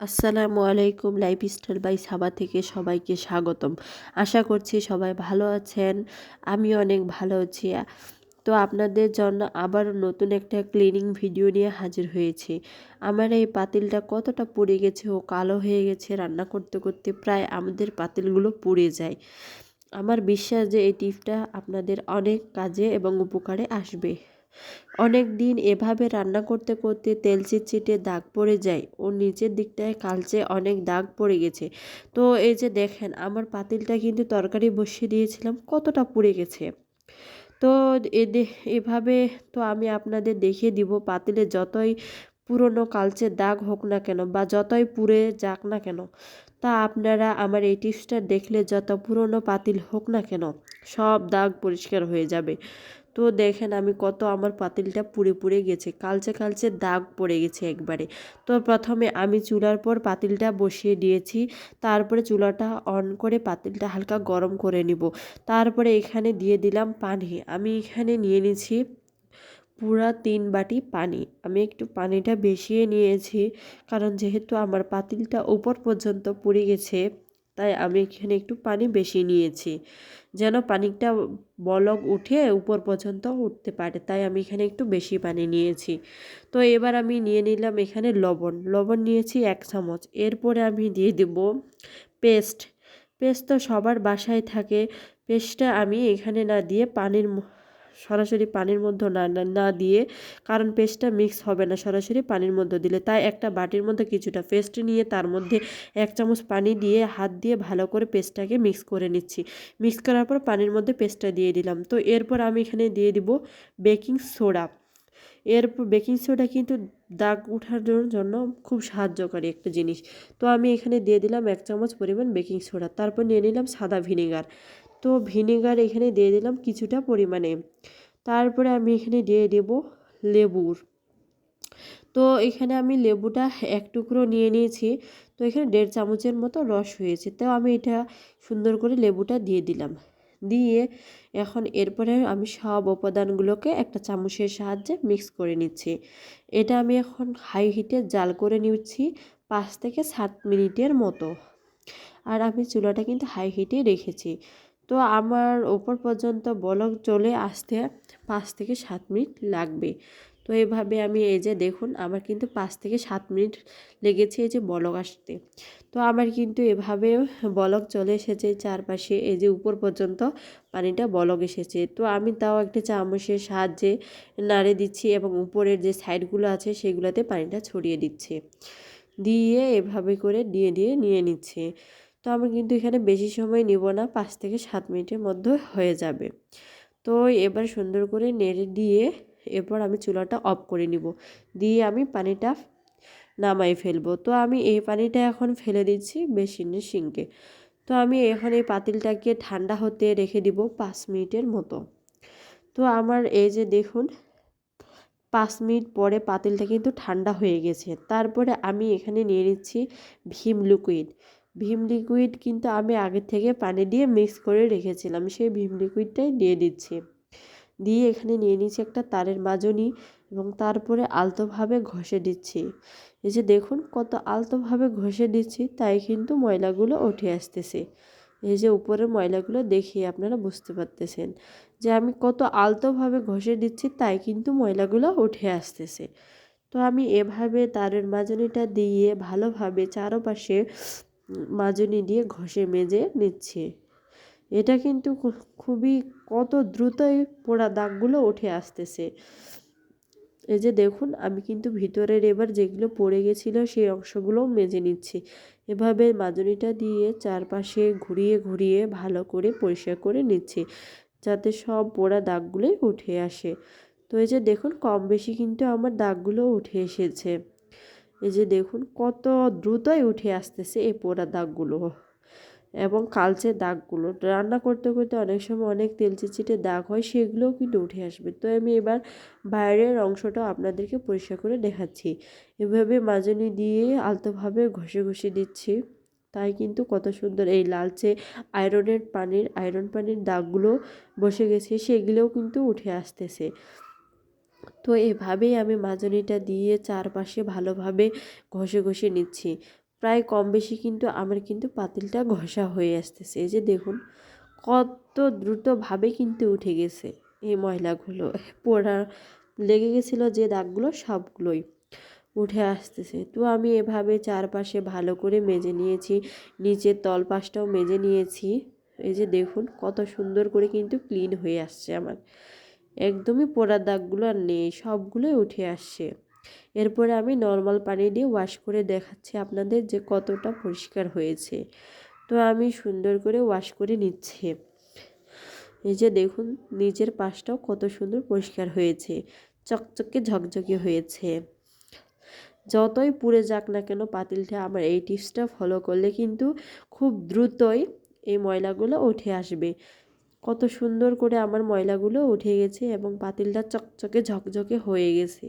আসসালামু আলাইকুম lifestyle by সাবা থেকে সবাইকে স্বাগতম। আশা করছি সবাই ভালো আছেন আমি অনেক ভালো আছি। তো আপনাদের জন্য আবারও নতুন একটা ক্লিনিং ভিডিও নিয়ে হাজির হয়েছি। আমার এই পাতিলটা কতটা পুড়ে গেছে ও কালো হয়ে গেছে, রান্না করতে করতে প্রায় আমাদের পাতিলগুলো পুড়ে যায়। আমার বিশ্বাস যে এই টিপটা আপনাদের অনেক কাজে এবং উপকারে আসবে। অনেক দিন এভাবে রান্না করতে করতে তেল চিটচিটে দাগ পড়ে যায় ও নিচের দিকটায় কালচে অনেক দাগ পড়ে গেছে। তো এই যে দেখেন, আমার পাতিলটা কিন্তু তরকারি বসিয়ে দিয়েছিলাম, কতটা পুড়ে গেছে। তো এভাবে তো আমি আপনাদের দেখিয়ে দিব, পাতিলে যতই পুরনো কালচে দাগ হোক না কেন বা যতই পুড়ে যাক না কেন, তা আপনারা আমার এই টিপসটা দেখলে যত পুরনো পাতিল হোক না কেন, সব দাগ পরিষ্কার হয়ে যাবে। তো দেখেন আমি কত আমার পাতিলটা পুড়ে পুড়ে গেছে, কালচে কালচে দাগ পড়ে গেছে একবারে। তো প্রথমে আমি চুলার পর পাতিলটা বসিয়ে দিয়েছি, তারপরে চুলাটা অন করে পাতিলটা হালকা গরম করে নিব। তারপরে এখানে দিয়ে দিলাম পানি, আমি এখানে নিয়ে নিয়েছি পুরা তিন বাটি পানি। আমি একটু পানিটা বেশিয়ে নিয়েছি, কারণ যেহেতু আমার পাতিলটা উপর পর্যন্ত পুড়ে গেছে তাই আমি এখানে একটু পানি বেশি নিয়েছি, যেন পানিটা বলক উঠে উপর পর্যন্ত উঠতে পারে। তাই আমি এখানে একটু বেশি পানি নিয়েছি। তো এবার আমি নিয়ে নিলাম এখানে লবণ। লবণ নিয়েছি এক চামচ। এরপরে আমি দিয়ে দেব পেস্ট। পেস্ট তো সবার বাসায় থাকে। পেস্টটা আমি এখানে না দিয়ে পানির সরাসরি পানির মধ্যে না না দিয়ে, কারণ পেস্টটা মিক্স হবে না সরাসরি পানির মধ্যে দিলে। তাই একটা বাটির মধ্যে কিছুটা পেস্ট নিয়ে তার মধ্যে এক চামচ পানি দিয়ে হাত দিয়ে ভালো করে পেস্টটাকে মিক্স করে নিচ্ছি। মিক্স করার পর পানির মধ্যে পেস্টটা দিয়ে দিলাম। তো এরপর আমি এখানে দিয়ে দিব বেকিং সোডা এরপর বেকিং সোডা কিন্তু দাগ উঠার জন্য খুব সাহায্যকারী একটা জিনিস। তো আমি এখানে দিয়ে দিলাম এক চামচ পরিমাণ বেকিং সোডা তারপর নিয়ে নিলাম সাদা ভিনেগার তো ভিনেগার এখানে দিয়ে দিলাম কিছুটা পরিমাণে। তারপরে আমি এখানে দিয়ে দেব লেবুর। তো এখানে আমি লেবুটা এক টুকরো নিয়ে নিয়েছি। তো এখানে দেড় চামচের মতো রস হয়েছে। তো আমি এটা সুন্দর করে লেবুটা দিয়ে দিলাম। দিয়ে এখন এরপরে আমি সব উপাদানগুলোকে একটা চামচের সাহায্যে মিক্স করে নিচ্ছি। এটা আমি এখন হাই হিটে জাল করে নিচ্ছি পাঁচ থেকে সাত মিনিটের মতো। আর আমি চুলাটা কিন্তু হাই হিটে রেখেছি। তো আমার ওপর পর্যন্ত বলক চলে আসতে পাঁচ থেকে সাত মিনিট লাগবে। তো এভাবে আমি এই যে দেখুন, আমার কিন্তু পাঁচ থেকে সাত মিনিট লেগেছে এই যে বলক আসতে। তো আমার কিন্তু এভাবে বলক চলে এসেছে, চারপাশে এই যে উপর পর্যন্ত পানিটা বলক এসেছে। তো আমি তাও একটা চামচের সাহায্যে নাড়ে দিচ্ছি এবং উপরের যে সাইডগুলো আছে সেগুলোতে পানিটা ছড়িয়ে দিচ্ছে। দিয়ে এভাবে করে দিয়ে দিয়ে নিয়ে নিচ্ছে। তো আমি কিন্তু এখানে বেশি সময় নিব না, পাঁচ থেকে সাত মিনিটের মধ্যে হয়ে যাবে। তো এবার সুন্দর করে নেড়ে দিয়ে এরপর আমি চুলাটা অফ করে নিব। দিয়ে আমি পানিটা নামাই ফেলব। তো আমি এই পানিটা এখন ফেলে দিচ্ছি বেসিনের সিঙ্কে। তো আমি এখন এই পাতিলটাকে ঠান্ডা হতে রেখে দিব পাঁচ মিনিটের মতো। তো আমার এই যে দেখুন, পাঁচ মিনিট পরে পাতিলটা কিন্তু ঠান্ডা হয়ে গেছে। তারপরে আমি এখানে নিয়ে নিচ্ছি ভীম লিকুইড ভীম লিকুইড কিন্তু আমি আগে থেকে পানি দিয়ে মিক্স করে রেখেছিলাম, সেই ভীম লিকুইডটাই দিয়ে দিচ্ছি। দিয়ে এখানে নিয়ে নিচ্ছি একটা তারের মাজনি এবং তারপরে আলতোভাবে ঘষে দিচ্ছি। এই যে দেখুন কত আলতোভাবে ঘষে দিচ্ছি, তাই কিন্তু ময়লাগুলো উঠে আসতেছে। এই যে উপরের ময়লাগুলো দেখিয়ে আপনারা বুঝতে পারতেছেন যে আমি কত আলতোভাবে ঘষে দিচ্ছি, তাই কিন্তু ময়লাগুলো উঠে আসতেছে। তো আমি এভাবে তারের মাজনিটা দিয়ে ভালোভাবে চারপাশে মাজনি দিয়ে ঘষে মেজে নিচ্ছে। এটা কিন্তু খুবই কত দ্রুতই পোড়া দাগগুলো উঠে আসতেছে। এই যে দেখুন, আমি কিন্তু ভিতরের এবার যেগুলো পড়ে গেছিল সেই অংশগুলোও মেজে নিচ্ছি। এভাবে মাজনিটা দিয়ে চারপাশে ঘুরিয়ে ঘুরিয়ে ভালো করে পরিষ্কার করে নিচ্ছি, যাতে সব পোড়া দাগগুলোই উঠে আসে। তো এই যে দেখুন, কম বেশি কিন্তু আমার দাগগুলো উঠে এসেছে। এই যে দেখুন, কত দ্রুতই উঠে আসতেছে এই পোড়া দাগগুলো। এবং কালচে দাগগুলো, রান্না করতে করতে অনেক সময় অনেক তেল চিটচিটে দাগ হয়, সেগুলোও কিন্তু উঠে আসবে। তো আমি এবার বাইরের অংশটাও আপনাদেরকে পরিষ্কার করে দেখাচ্ছি। এভাবে মাজনি দিয়ে আলতোভাবে ঘষে ঘষে দিচ্ছি। তাই কিন্তু কত সুন্দর এই লালচে আয়রনের পানির আয়রন পানির দাগগুলো বসে গেছে, সেগুলোও কিন্তু উঠে আসতেছে। তো এভাবেই আমি মাজনিটা দিয়ে চারপাশে ভালোভাবে ঘষে ঘষে নিচ্ছি। প্রায় কম বেশি কিন্তু আমার কিন্তু পাতিলটা ঘষা হয়ে আসতেছে। এই যে দেখুন, কত দ্রুতভাবে কিন্তু উঠে গেছে এই ময়লাগুলো। পোড়া লেগে গেছিল যে দাগগুলো সবগুলোই উঠে আসতেছে। তো আমি এভাবে চারপাশে ভালো করে মেজে নিয়েছি, নিচের তলপাশটাও মেজে নিয়েছি। এই যে দেখুন, কত সুন্দর করে কিন্তু ক্লিন হয়ে আসছে আমার। একদমই পোড়া দাগগুলো আর নেই, সবগুলোই উঠে আসছে। এরপরে আমি নর্মাল পানি দিয়ে ওয়াশ করে দেখাচ্ছি আপনাদের যে কতটা পরিষ্কার হয়েছে। তো আমি সুন্দর করে ওয়াশ করে নিচ্ছি। এই যে দেখুন, নিচের পাশটাও কত সুন্দর পরিষ্কার হয়েছে, চকচকে ঝকঝকে হয়েছে। যতই পুড়ে যাক না কেন, পাতিলটা আমার এই টিপসটা ফলো করলে কিন্তু খুব দ্রুতই এই ময়লাগুলো উঠে আসবে। কত সুন্দর করে আমার ময়লাগুলো উঠে গেছে এবং পাতিলটা চকচকে ঝকঝকে হয়ে গেছে।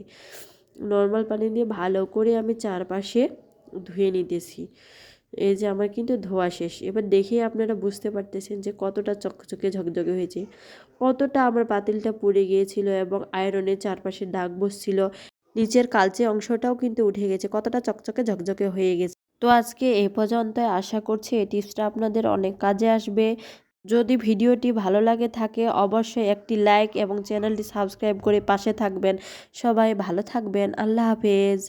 নর্মাল পানি দিয়ে ভালো করে আমি চারপাশে ধুয়ে নিতেছি। এই যে আমার কিন্তু ধোয়া শেষ। এবার দেখেই আপনারা বুঝতে পারতেছেন যে কতটা চকচকে ঝকঝকে হয়েছে। কতটা আমার পাতিলটা পুড়ে গিয়েছিল এবং আয়রনের চারপাশে দাগ বসছিল। নিচের কালচে অংশটাও কিন্তু উঠে গেছে। কতটা চকচকে ঝকঝকে হয়ে গেছে। তো আজকে এ পর্যন্ত আশা করছি এই টিপসটা আপনাদের অনেক কাজে আসবে। যদি ভিডিওটি ভালো লাগে থাকে, অবশ্যই একটি লাইক এবং চ্যানেলটি সাবস্ক্রাইব করে পাশে থাকবেন। সবাই ভালো থাকবেন। আল্লাহ হাফেজ।